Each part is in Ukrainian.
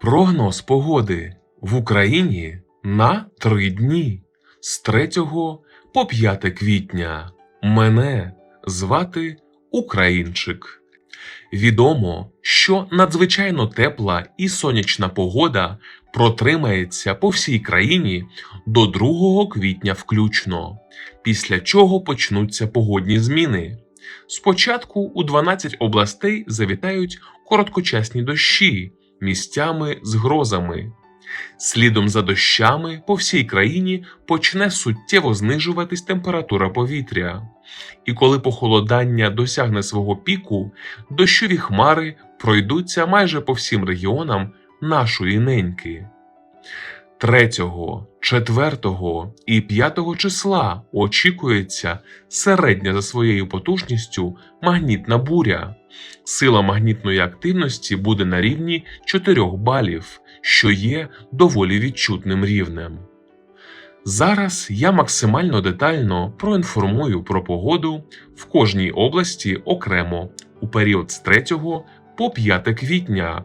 Прогноз погоди в Україні на три дні з 3 по 5 квітня. Мене звати Українчик. Відомо, що надзвичайно тепла і сонячна погода протримається по всій країні до 2 квітня включно, після чого почнуться погодні зміни. Спочатку у 12 областей завітають короткочасні дощі, місцями з грозами. Слідом за дощами по всій країні почне суттєво знижуватись температура повітря. І коли похолодання досягне свого піку, дощові хмари пройдуться майже по всім регіонам нашої неньки. 3, 4 і 5 числа очікується середня за своєю потужністю магнітна буря. Сила магнітної активності буде на рівні 4 балів, що є доволі відчутним рівнем. Зараз я максимально детально проінформую про погоду в кожній області окремо у період з 3 по 5 квітня.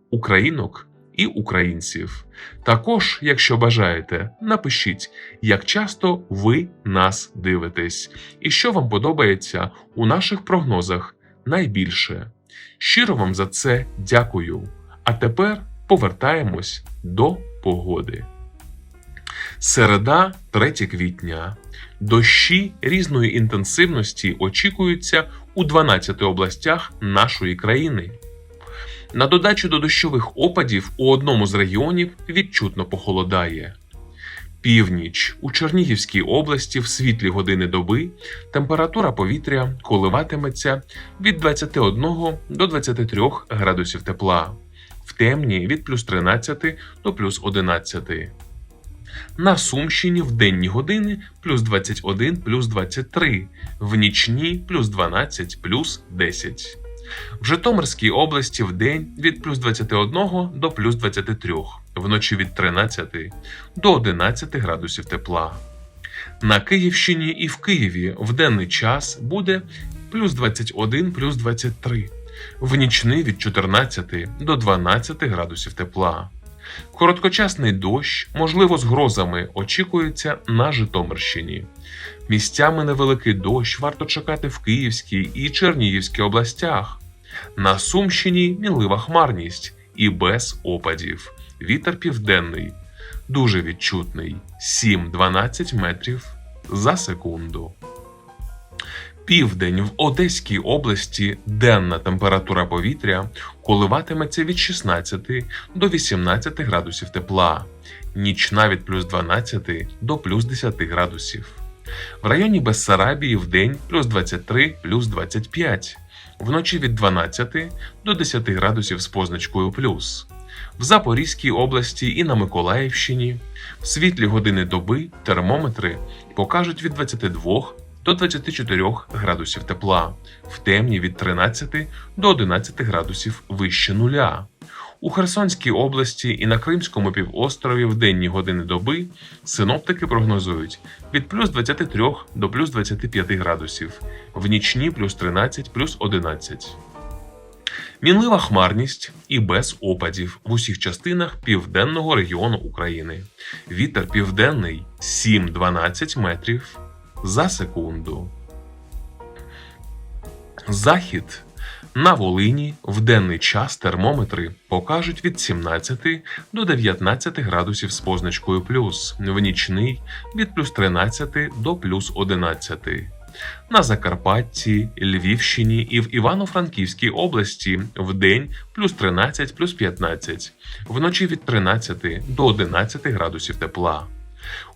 українок і українців. Також, якщо бажаєте, напишіть, як часто ви нас дивитесь і що вам подобається у наших прогнозах найбільше. Щиро вам за це дякую. А тепер повертаємось до погоди. Середа, 3 квітня. Дощі різної інтенсивності очікуються у 12 областях нашої країни. На додачу до дощових опадів у одному з регіонів відчутно похолодає. Північ у Чернігівській області в світлі години доби температура повітря коливатиметься від 21 до 23 градусів тепла, в темні від плюс 13 до плюс 11. На Сумщині в денні години плюс 21 плюс 23, в нічні плюс 12 плюс 10. В Житомирській області в день від плюс 21 до плюс 23, вночі від 13 до 11 градусів тепла. На Київщині і в Києві в денний час буде плюс 21 плюс 23, в нічний від 14 до 12 градусів тепла. Короткочасний дощ, можливо, з грозами, очікується на Житомирщині. Місцями невеликий дощ варто чекати в Київській і Чернігівській областях. На Сумщині мінлива хмарність і без опадів. Вітер південний, дуже відчутний 7-12 метрів за секунду. Південь в Одеській області денна температура повітря коливатиметься від 16 до 18 градусів тепла, нічна від плюс 12 до плюс 10 градусів. В районі Бессарабії в день плюс 23 плюс 25, вночі від 12 до 10 градусів з позначкою плюс. В Запорізькій області і на Миколаївщині в світлі години доби термометри покажуть від 22 до 24 градусів тепла, в темні від 13 до 11 градусів вище нуля. У Херсонській області і на Кримському півострові в денні години доби синоптики прогнозують від плюс 23 до плюс 25 градусів, в нічні плюс 13 плюс 11. Мінлива хмарність і без опадів в усіх частинах південного регіону України. Вітер південний 7-12 метрів за секунду. Захід на Волині в денний час термометри покажуть від 17 до 19 градусів з позначкою плюс, в нічний від плюс 13 до плюс 11. На Закарпатті, Львівщині і в Івано-Франківській області в день плюс 13 плюс 15, вночі від 13 до 11 градусів тепла.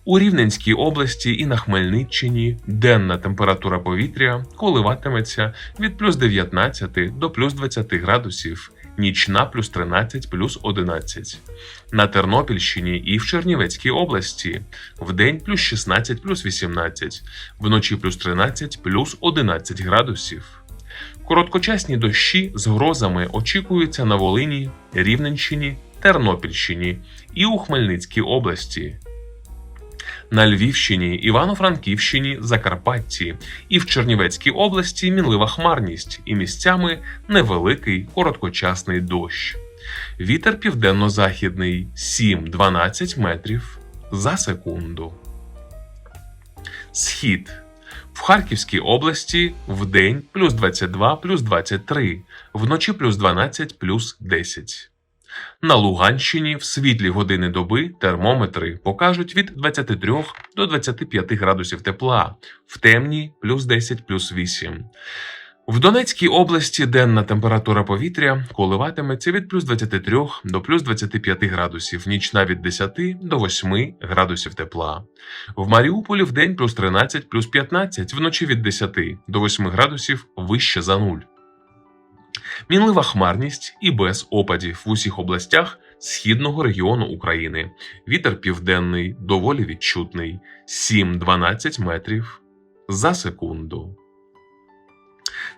У Рівненській області і на Хмельниччині денна температура повітря коливатиметься від плюс 19 до плюс 20 градусів, нічна плюс 13 плюс 11. На Тернопільщині і в Чернівецькій області вдень плюс 16 плюс 18, вночі плюс 13 плюс 11 градусів. Короткочасні дощі з грозами очікуються на Волині, Рівненщині, Тернопільщині і у Хмельницькій області. На Львівщині, Івано-Франківщині, Закарпатті і в Чернівецькій області мінлива хмарність і місцями невеликий короткочасний дощ. Вітер південно-західний 7-12 метрів за секунду. Схід. В Харківській області вдень плюс 22 плюс 23, вночі плюс 12 плюс 10. На Луганщині в світлі години доби термометри покажуть від 23 до 25 градусів тепла, в темні плюс 10 плюс 8. В Донецькій області денна температура повітря коливатиметься від плюс 23 до плюс 25 градусів, нічна від 10 до 8 градусів тепла. В Маріуполі в день плюс 13 плюс 15, вночі від 10 до 8 градусів вище за нуль. Мінлива хмарність і без опадів в усіх областях східного регіону України. Вітер південний доволі відчутний 7-12 метрів за секунду.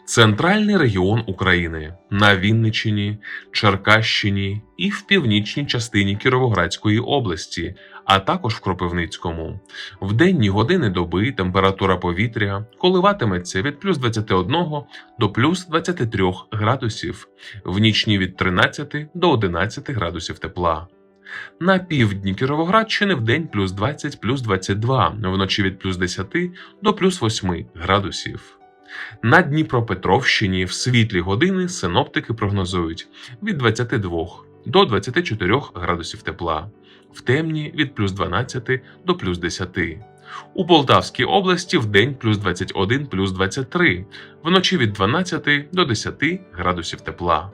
Центральний регіон України на Вінниччині, Черкащині і в північній частині Кіровоградської області, а також в Кропивницькому. В денні години доби температура повітря коливатиметься від плюс 21 до плюс 23 градусів, в нічні від 13 до 11 градусів тепла. На півдні Кіровоградщини в день плюс 20 плюс 22, вночі від плюс 10 до плюс 8 градусів. На Дніпропетровщині в світлі години синоптики прогнозують від 22 до 24 градусів тепла, в темні від плюс 12 до плюс 10. У Полтавській області в день плюс 21 плюс 23, вночі від 12 до 10 градусів тепла.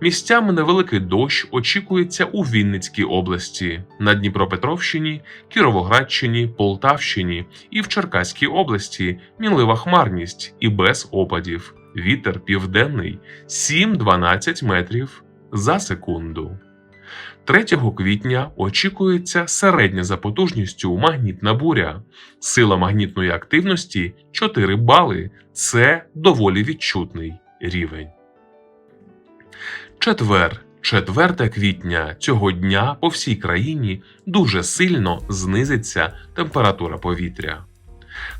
Місцями невеликий дощ очікується у Вінницькій області, на Дніпропетровщині, Кіровоградщині, Полтавщині і в Черкаській області мінлива хмарність і без опадів. Вітер південний 7-12 метрів за секунду. 3 квітня очікується середня за потужністю магнітна буря. Сила магнітної активності 4 бали. Це доволі відчутний рівень. Четвер, 4 квітня цього дня по всій країні дуже сильно знизиться температура повітря.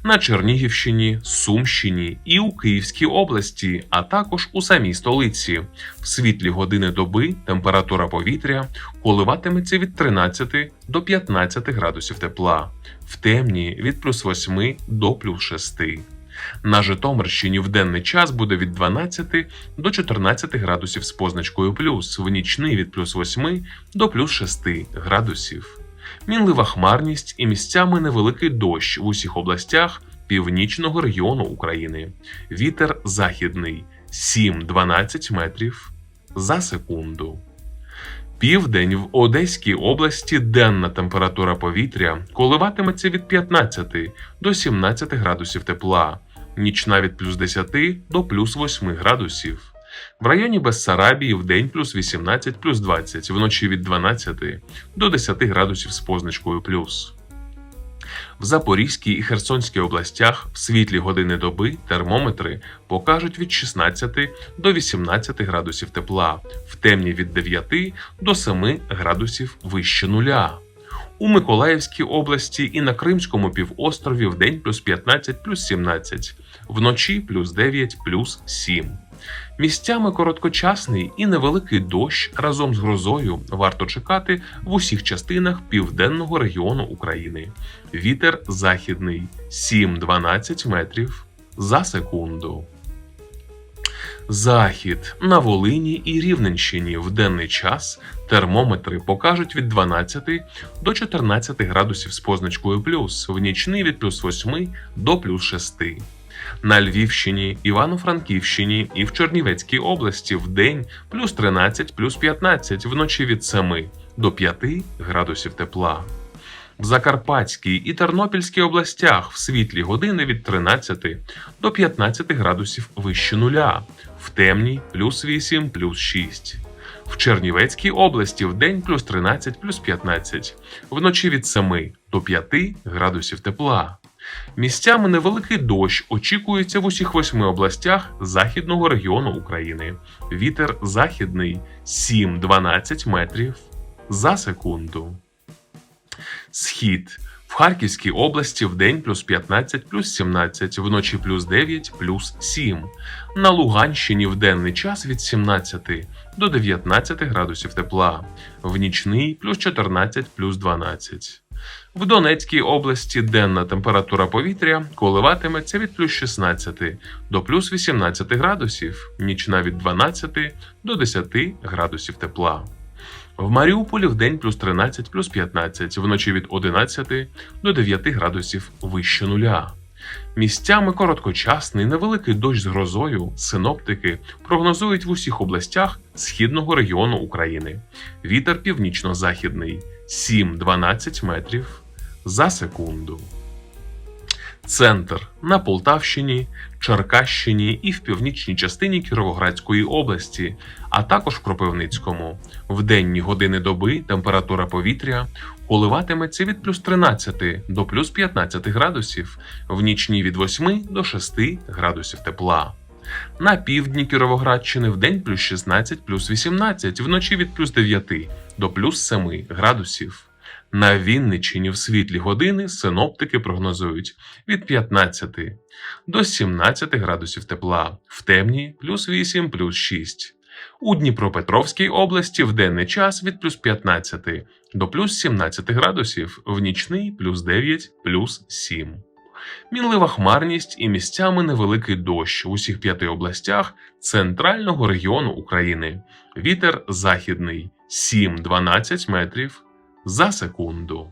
На Чернігівщині, Сумщині і у Київській області, а також у самій столиці. В світлі години доби температура повітря коливатиметься від 13 до 15 градусів тепла, в темні від плюс 8 до плюс 6. На Житомирщині в денний час буде від 12 до 14 градусів з позначкою плюс, в нічний від плюс 8 до плюс 6 градусів. Мінлива хмарність і місцями невеликий дощ в усіх областях північного регіону України. Вітер західний 7-12 метрів за секунду. Південь в Одеській області денна температура повітря коливатиметься від 15 до 17 градусів тепла, нічна від плюс 10 до плюс 8 градусів. В районі Бессарабії в плюс 18 плюс 20, вночі від 12 до 10 градусів з позначкою плюс. В Запорізькій і Херсонській областях в світлі години доби термометри покажуть від 16 до 18 градусів тепла, в темні від 9 до 7 градусів вище нуля. У Миколаївській області і на Кримському півострові в день плюс 15 плюс 17, вночі плюс 9 плюс 7. Місцями короткочасний і невеликий дощ разом з грозою варто чекати в усіх частинах південного регіону України. Вітер західний 7-12 метрів за секунду. Захід на Волині і Рівненщині в денний час термометри покажуть від 12 до 14 градусів з позначкою плюс, в нічний від плюс 8 до плюс 6. На Львівщині, Івано-Франківщині і в Чернівецькій області в день плюс 13 плюс 15, вночі від 7 до 5 градусів тепла. В Закарпатській і Тернопільській областях в світлі години від 13 до 15 градусів вище нуля, в темні плюс 8 плюс 6. В Чернівецькій області в день плюс 13 плюс 15, вночі від 7 до 5 градусів тепла. Місцями невеликий дощ очікується в усіх восьми областях західного регіону України. Вітер західний 7-12 метрів за секунду. Схід в Харківській області в день плюс 15 плюс 17, вночі плюс 9 плюс 7. На Луганщині в денний час від 17 до 19 градусів тепла, в нічний плюс 14 плюс 12. В Донецькій області денна температура повітря коливатиметься від плюс 16 до плюс 18 градусів, нічна від 12 до 10 градусів тепла. В Маріуполі в день плюс 13 плюс 15, вночі від 11 до 9 градусів вище нуля. Місцями короткочасний невеликий дощ з грозою синоптики прогнозують в усіх областях східного регіону України. Вітер північно-західний 7-12 метрів за секунду. Центр на Полтавщині, Черкащині і в північній частині Кіровоградської області, а також в Кропивницькому. В денні години доби температура повітря коливатиметься від плюс 13 до плюс 15 градусів, в нічні від 8 до 6 градусів тепла. На півдні Кіровоградщини в день плюс 16 плюс 18, вночі від плюс 9 до плюс 7 градусів. На Вінниччині в світлі години синоптики прогнозують від 15 до 17 градусів тепла, в темні плюс 8 плюс 6. У Дніпропетровській області в денний час від плюс 15 до плюс 17 градусів, в нічний плюс 9 плюс 7. Мінлива хмарність і місцями невеликий дощ в усіх п'яти областях центрального регіону України. Вітер західний 7-12 метрів за секунду.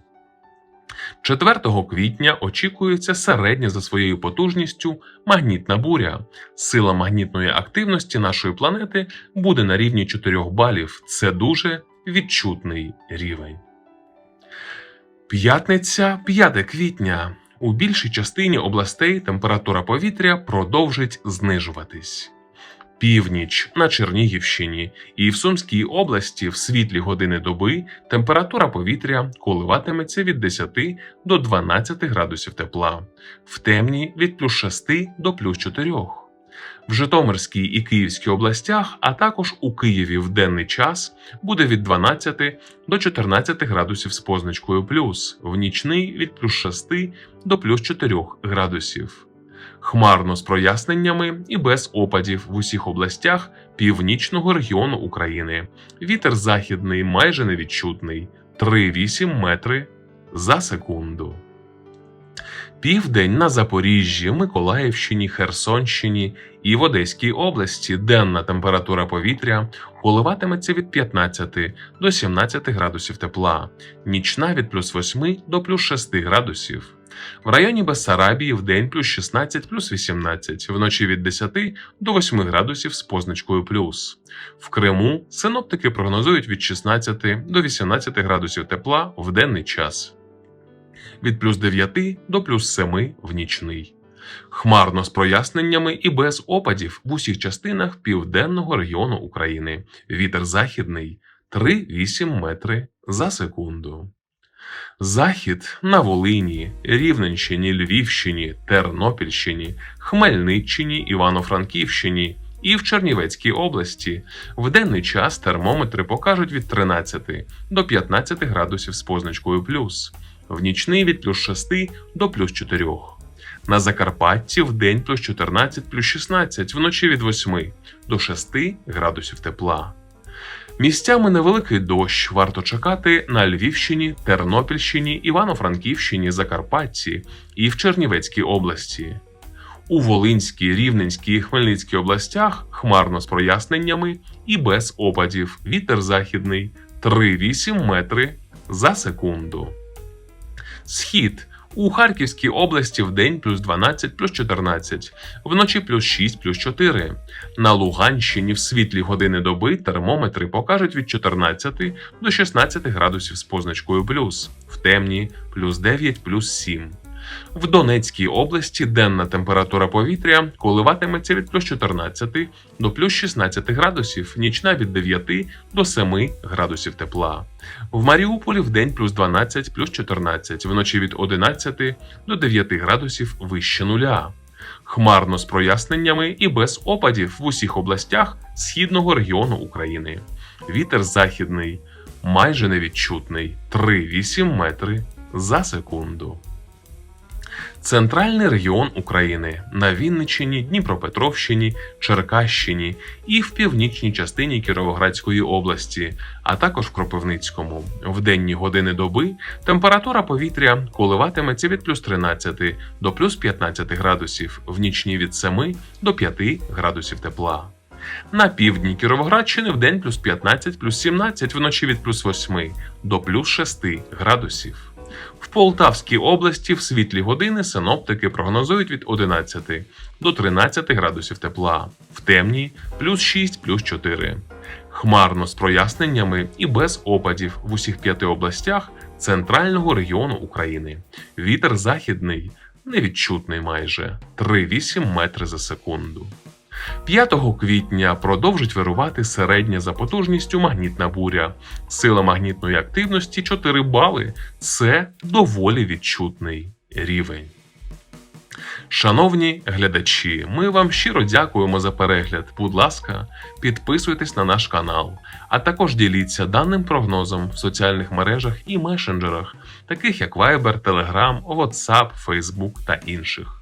4 квітня очікується середня за своєю потужністю магнітна буря. Сила магнітної активності нашої планети буде на рівні 4 балів. Це дуже відчутний рівень. П'ятниця 5 квітня. У більшій частині областей температура повітря продовжить знижуватись. Північ на Чернігівщині і в Сумській області в світлі години доби температура повітря коливатиметься від 10 до 12 градусів тепла, в темні від плюс 6 до плюс 4. В Житомирській і Київській областях, а також у Києві в денний час буде від 12 до 14 градусів з позначкою плюс, в нічний від плюс 6 до плюс 4 градусів. Хмарно з проясненнями і без опадів в усіх областях північного регіону України. Вітер західний майже невідчутний 3,8 метри за секунду. Південь на Запоріжжі, Миколаївщині, Херсонщині і в Одеській області денна температура повітря коливатиметься від 15 до 17 градусів тепла, нічна від плюс 8 до плюс 6 градусів. В районі Бессарабії в день плюс 16 плюс 18, вночі від 10 до 8 градусів з позначкою плюс. В Криму синоптики прогнозують від 16 до 18 градусів тепла в денний час. Від плюс 9 до плюс 7 в нічний. Хмарно з проясненнями і без опадів в усіх частинах південного регіону України. Вітер західний 3,8 метри за секунду. Захід на Волині, Рівненщині, Львівщині, Тернопільщині, Хмельниччині, Івано-Франківщині і в Чернівецькій області. В денний час термометри покажуть від 13 до 15 градусів з позначкою плюс, в нічний від плюс 6 до плюс 4. На Закарпатті в день плюс 14 плюс 16, вночі від 8 до 6 градусів тепла. Місцями невеликий дощ варто чекати на Львівщині, Тернопільщині, Івано-Франківщині, Закарпатті і в Чернівецькій області. У Волинській, Рівненській і Хмельницькій областях хмарно з проясненнями і без опадів. Вітер західний 3,8 метри за секунду. Схід у Харківській області в день плюс 12 плюс 14, вночі плюс 6 плюс 4. На Луганщині в світлі години доби термометри покажуть від 14 до 16 градусів з позначкою плюс, в темні плюс 9 плюс 7. В Донецькій області денна температура повітря коливатиметься від плюс 14 до плюс 16 градусів, нічна від 9 до 7 градусів тепла. В Маріуполі в день плюс 12, плюс 14, вночі від 11 до 9 градусів вище нуля. Хмарно з проясненнями і без опадів в усіх областях східного регіону України. Вітер західний, майже невідчутний 3,8 метри за секунду. Центральний регіон України на Вінниччині, Дніпропетровщині, Черкащині і в північній частині Кіровоградської області, а також в Кропивницькому. В денні години доби температура повітря коливатиметься від плюс 13 до плюс 15 градусів, в нічні від 7 до 5 градусів тепла. На півдні Кіровоградщини в день плюс 15, плюс 17, вночі від плюс 8 до плюс 6 градусів. В Полтавській області в світлі години синоптики прогнозують від 11 до 13 градусів тепла, в темні плюс 6, плюс 4. Хмарно з проясненнями і без опадів в усіх п'яти областях центрального регіону України. Вітер західний, невідчутний майже 3,8 метри за секунду. 5 квітня продовжить вирувати середня за потужністю магнітна буря. Сила магнітної активності 4 бали. Це доволі відчутний рівень. Шановні глядачі, ми вам щиро дякуємо за перегляд. Будь ласка, підписуйтесь на наш канал, а також діліться даним прогнозом в соціальних мережах і месенджерах, таких як Viber, Telegram, WhatsApp, Facebook та інших.